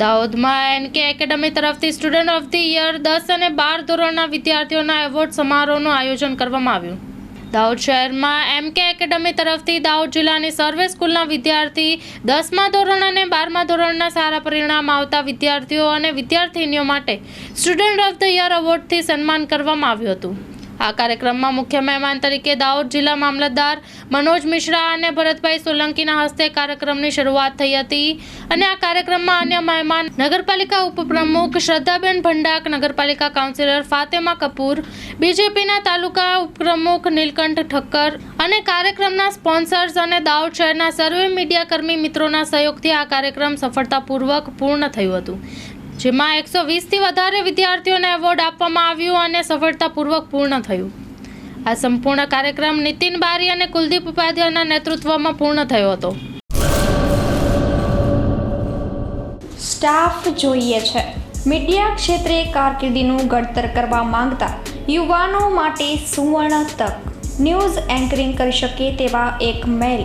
દાહોદમાં NK academy તરફથી student of the year દસ અને બાર ધોરણના વિદ્યાર્થીઓના એવોર્ડ સમારોહનું આયોજન કરવામાં આવ્યું. દાહોદ શહેરમાં એમકે એકેડમી તરફથી દાહોદ જિલ્લાની સર્વે સ્કૂલના વિદ્યાર્થી દસમા ધોરણ અને બારમા ધોરણના સારા પરિણામ આવતા વિદ્યાર્થીઓ અને વિદ્યાર્થીનીઓ માટે સ્ટુડન્ટ ઓફ ધ યર એવોર્ડથી સન્માન કરવામાં આવ્યું હતું. આ કાર્યક્રમમાં મુખ્ય મહેમાન તરીકે દાહોદ જિલ્લા મામલતદાર મનોજ મિશ્રા અને ભરતભાઈ સોલંકીના હસ્તે કાર્યક્રમની શરૂઆત થઈ હતી. અને આ કાર્યક્રમમાં અન્ય મહેમાન નગરપાલિકા ઉપપ્રમુખ શ્રદ્ધાબેન ભંડાક, નગરપાલિકા કાઉન્સિલર ફાતેમા કપૂર, બીજેપીના તાલુકા ઉપપ્રમુખ નીલકંઠ ઠક્કર અને કાર્યક્રમના સ્પોન્સર્સ અને દાહોદ શહેરના સર્વે મીડિયાકર્મી મિત્રોના સહયોગથી આ કાર્યક્રમ સફળતાપૂર્વક પૂર્ણ થયું હતું. જેમાં એકસો વીસથી વધારે વિદ્યાર્થીઓને એવોર્ડ આપવામાં આવ્યું અને સફળતાપૂર્વક પૂર્ણ થયું. આ સંપૂર્ણ કાર્યક્રમ નીતિન બારી અને કુલદીપ ઉપાધ્યાયના નેતૃત્વમાં પૂર્ણ થયો હતો. સ્ટાફ જોઈએ છે. મીડિયા ક્ષેત્રે કારકિર્દીનું ઘડતર કરવા માંગતા યુવાનો માટે સુવર્ણ તક. ન્યૂઝ એન્કરિંગ કરી શકે તેવા એક મેલ.